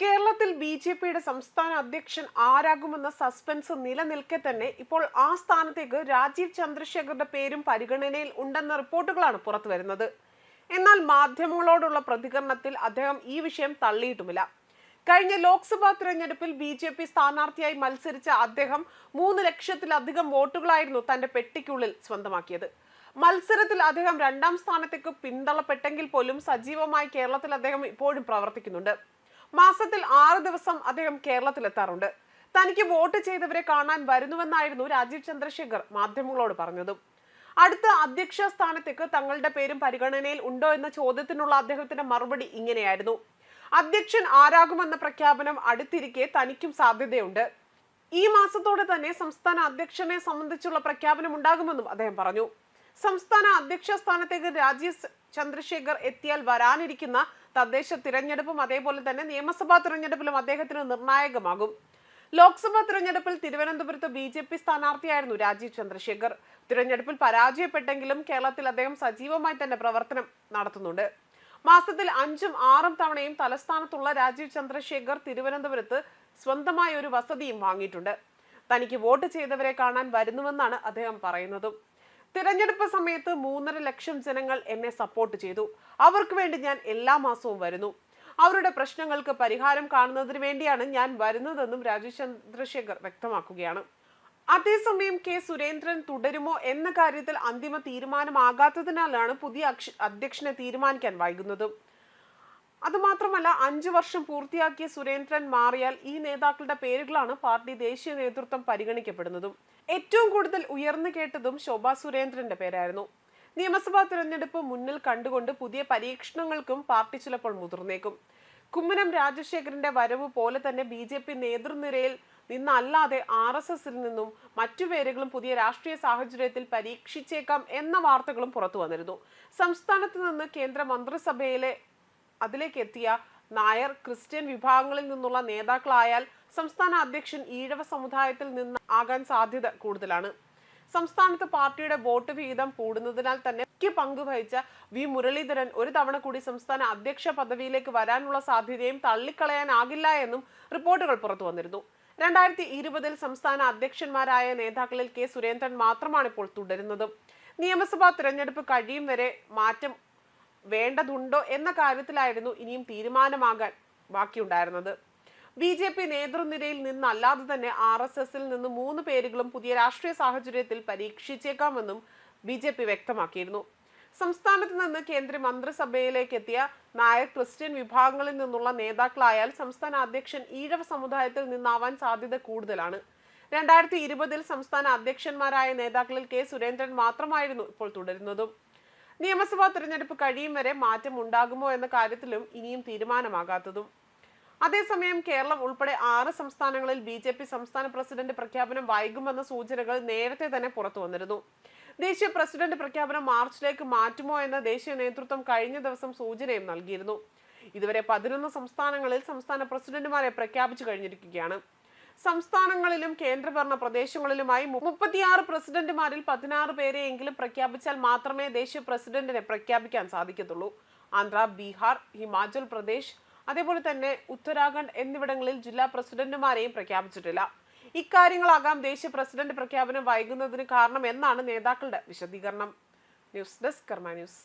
കേരളത്തിൽ B J പിയുടെ സംസ്ഥാന അധ്യക്ഷൻ ആരാകുമെന്ന സസ്പെൻസ് നിലനിൽക്കെ തന്നെ ഇപ്പോൾ ആ സ്ഥാനത്തേക്ക് രാജീവ് ചന്ദ്രശേഖറുടെ പേരും പരിഗണനയിൽ ഉണ്ടെന്ന റിപ്പോർട്ടുകളാണ് പുറത്തുവരുന്നത് എന്നാൽ മാധ്യമങ്ങളോടുള്ള പ്രതികരണത്തിൽ അദ്ദേഹം ഈ വിഷയം തള്ളിയിട്ടുമില്ല. കഴിഞ്ഞ ലോക്സഭാ തിരഞ്ഞെടുപ്പിൽ ബി ജെ പി സ്ഥാനാർത്ഥിയായി മത്സരിച്ച അദ്ദേഹം മൂന്ന് ലക്ഷത്തിലധികം വോട്ടുകളായിരുന്നു തന്റെ പെട്ടിക്കുള്ളിൽ സ്വന്തമാക്കിയത്. മത്സരത്തിൽ അദ്ദേഹം രണ്ടാം സ്ഥാനത്തേക്ക് പിന്തള്ളപ്പെട്ടെങ്കിൽ പോലും സജീവമായി കേരളത്തിൽ അദ്ദേഹം ഇപ്പോഴും പ്രവർത്തിക്കുന്നുണ്ട്. മാസത്തിൽ ആറ് ദിവസം അദ്ദേഹം കേരളത്തിലെത്താറുണ്ട്. തനിക്ക് വോട്ട് ചെയ്തവരെ കാണാൻ വരുന്നുവെന്നായിരുന്നു രാജീവ് ചന്ദ്രശേഖർ മാധ്യമങ്ങളോട് പറഞ്ഞതും. അടുത്ത അധ്യക്ഷ സ്ഥാനത്തേക്ക് തങ്ങളുടെ പേരും പരിഗണനയിൽ ഉണ്ടോ എന്ന ചോദ്യത്തിനുള്ള അദ്ദേഹത്തിന്റെ മറുപടി ഇങ്ങനെയായിരുന്നു. അധ്യക്ഷൻ ആരാകുമെന്ന പ്രഖ്യാപനം അടുത്തിരിക്കെ തനിക്കും സാധ്യതയുണ്ട്. ഈ മാസത്തോടെ തന്നെ സംസ്ഥാന അധ്യക്ഷനെ സംബന്ധിച്ചുള്ള പ്രഖ്യാപനം ഉണ്ടാകുമെന്നും അദ്ദേഹം പറഞ്ഞു. സംസ്ഥാന അധ്യക്ഷ സ്ഥാനത്തേക്ക് രാജീവ് ചന്ദ്രശേഖർ എത്തിയാൽ വരാനിരിക്കുന്ന തദ്ദേശ തിരഞ്ഞെടുപ്പും അതേപോലെ തന്നെ നിയമസഭാ തിരഞ്ഞെടുപ്പിലും അദ്ദേഹത്തിന് നിർണായകമാകും. ലോക്സഭാ തിരഞ്ഞെടുപ്പിൽ തിരുവനന്തപുരത്ത് ബി ജെ പി സ്ഥാനാർത്ഥിയായിരുന്നു രാജീവ് ചന്ദ്രശേഖർ. തിരഞ്ഞെടുപ്പിൽ പരാജയപ്പെട്ടെങ്കിലും കേരളത്തിൽ അദ്ദേഹം സജീവമായി തന്നെ പ്രവർത്തനം നടത്തുന്നുണ്ട്. മാസത്തിൽ അഞ്ചും ആറും തവണയും തലസ്ഥാനത്തുള്ള രാജീവ് ചന്ദ്രശേഖർ തിരുവനന്തപുരത്ത് സ്വന്തമായ ഒരു വസതിയും വാങ്ങിയിട്ടുണ്ട്. തനിക്ക് വോട്ട് ചെയ്തവരെ കാണാൻ വരുന്നുവെന്നാണ് അദ്ദേഹം പറയുന്നതും. തിരഞ്ഞെടുപ്പ് സമയത്ത് മൂന്നര ലക്ഷം ജനങ്ങൾ എന്നെ സപ്പോർട്ട് ചെയ്തു. അവർക്ക് വേണ്ടി ഞാൻ എല്ലാ മാസവും വരുന്നു. അവരുടെ പ്രശ്നങ്ങൾക്ക് പരിഹാരം കാണുന്നതിന് വേണ്ടിയാണ് ഞാൻ വരുന്നതെന്നും രാജീവ് ചന്ദ്രശേഖർ വ്യക്തമാക്കുകയാണ്. അതേസമയം കെ സുരേന്ദ്രൻ തുടരുമോ എന്ന കാര്യത്തിൽ അന്തിമ തീരുമാനമാകാത്തതിനാലാണ് പുതിയ അധ്യക്ഷനെ തീരുമാനിക്കാൻ വൈകുന്നത്. അതുമാത്രമല്ല അഞ്ചു വർഷം പൂർത്തിയാക്കിയ സുരേന്ദ്രൻ മാറിയാൽ ഈ നേതാക്കളുടെ പേരുകളാണ് പാർട്ടി ദേശീയ നേതൃത്വം പരിഗണിക്കപ്പെടുന്നതും. ഏറ്റവും കൂടുതൽ ഉയർന്നു കേട്ടതും ശോഭാ സുരേന്ദ്രന്റെ പേരായിരുന്നു. നിയമസഭാ തിരഞ്ഞെടുപ്പ് മുന്നിൽ കണ്ടുകൊണ്ട് പുതിയ പരീക്ഷണങ്ങൾക്കും പാർട്ടി ചിലപ്പോൾ മുതിർന്നേക്കും. കുമ്മനം രാജശേഖരന്റെ വരവ് പോലെ തന്നെ ബി ജെ പി നേതൃനിരയിൽ നിന്നല്ലാതെ ആർ എസ് എസിൽ നിന്നും മറ്റു പേരുകളും പുതിയ രാഷ്ട്രീയ സാഹചര്യത്തിൽ പരീക്ഷിച്ചേക്കാം എന്ന വാർത്തകളും പുറത്തു വന്നിരുന്നു. സംസ്ഥാനത്ത് നിന്ന് കേന്ദ്ര മന്ത്രിസഭയിലെ അതിലേക്ക് എത്തിയ നായർ ക്രിസ്ത്യൻ വിഭാഗങ്ങളിൽ നിന്നുള്ള നേതാക്കളായാൽ സംസ്ഥാന അധ്യക്ഷൻ ഈഴവ സമുദായത്തിൽ നിന്ന് ആകാൻ സാധ്യത കൂടുതലാണ്. സംസ്ഥാനത്ത് പാർട്ടിയുടെ വോട്ട് വിഹിതം കൂടുന്നതിനാൽ തന്നെ മുഖ്യ പങ്ക് വഹിച്ച വി. മുരളീധരൻ ഒരു തവണ കൂടി സംസ്ഥാന അധ്യക്ഷ പദവിയിലേക്ക് വരാനുള്ള സാധ്യതയും തള്ളിക്കളയാനാകില്ല എന്നും റിപ്പോർട്ടുകൾ പുറത്തു വന്നിരുന്നു. രണ്ടായിരത്തി ഇരുപതിൽ സംസ്ഥാന അധ്യക്ഷന്മാരായ നേതാക്കളിൽ കെ. സുരേന്ദ്രൻ മാത്രമാണ് ഇപ്പോൾ തുടരുന്നത്. നിയമസഭാ തിരഞ്ഞെടുപ്പ് കഴിയും വരെ മാറ്റം വേണ്ടതുണ്ടോ എന്ന കാര്യത്തിലായിരുന്നു ഇനിയും തീരുമാനമാകാൻ ബാക്കിയുണ്ടായിരുന്നത്. ബി ജെ പി നേതൃനിരയിൽ നിന്നല്ലാതെ തന്നെ ആർ എസ് എസിൽ നിന്ന് മൂന്ന് പേരുകളും പുതിയ രാഷ്ട്രീയ സാഹചര്യത്തിൽ പരീക്ഷിച്ചേക്കാമെന്നും ബി ജെ പി വ്യക്തമാക്കിയിരുന്നു. സംസ്ഥാനത്ത് നിന്ന് കേന്ദ്ര മന്ത്രിസഭയിലേക്ക് എത്തിയ നായർ ക്രിസ്ത്യൻ വിഭാഗങ്ങളിൽ നിന്നുള്ള നേതാക്കളായാൽ സംസ്ഥാന അധ്യക്ഷൻ ഈഴവ സമുദായത്തിൽ നിന്നാവാൻ സാധ്യത കൂടുതലാണ്. രണ്ടായിരത്തി ഇരുപതിൽ സംസ്ഥാന അധ്യക്ഷന്മാരായ നേതാക്കളിൽ കെ സുരേന്ദ്രൻ മാത്രമായിരുന്നു ഇപ്പോൾ തുടരുന്നതും. നിയമസഭാ തിരഞ്ഞെടുപ്പ് കഴിയും വരെ മാറ്റം ഉണ്ടാകുമോ എന്ന കാര്യത്തിലും ഇനിയും തീരുമാനമാകാത്തതും. അതേസമയം കേരളം ഉൾപ്പെടെ ആറ് സംസ്ഥാനങ്ങളിൽ ബി ജെ പി സംസ്ഥാന പ്രസിഡന്റ് പ്രഖ്യാപനം വൈകുമെന്ന സൂചനകൾ നേരത്തെ തന്നെ പുറത്തു വന്നിരുന്നു. ദേശീയ പ്രസിഡന്റ് പ്രഖ്യാപനം മാർച്ചിലേക്ക് മാറ്റുമോ എന്ന ദേശീയ നേതൃത്വം കഴിഞ്ഞ ദിവസം സൂചനയും നൽകിയിരുന്നു. ഇതുവരെ പതിനൊന്ന് സംസ്ഥാനങ്ങളിൽ സംസ്ഥാന പ്രസിഡന്റുമാരെ പ്രഖ്യാപിച്ചു കഴിഞ്ഞിരിക്കുകയാണ്. സംസ്ഥാനങ്ങളിലും കേന്ദ്രഭരണ പ്രദേശങ്ങളിലുമായി മുപ്പത്തിയാറ് പ്രസിഡന്റുമാരിൽ പതിനാറ് പേരെയെങ്കിലും പ്രഖ്യാപിച്ചാൽ മാത്രമേ ദേശീയ പ്രസിഡന്റിനെ പ്രഖ്യാപിക്കാൻ സാധിക്കത്തുള്ളൂ. ആന്ധ്ര ബീഹാർ ഹിമാചൽ പ്രദേശ് അതേപോലെ തന്നെ ഉത്തരാഖണ്ഡ് എന്നിവിടങ്ങളിൽ ജില്ലാ പ്രസിഡന്റുമാരെയും പ്രഖ്യാപിച്ചിട്ടില്ല. ഇക്കാര്യങ്ങളാകാം ദേശീയ പ്രസിഡന്റ് പ്രഖ്യാപനം വൈകുന്നതിന് കാരണം എന്നാണ് നേതാക്കളുടെ വിശദീകരണം. News desk Karma news.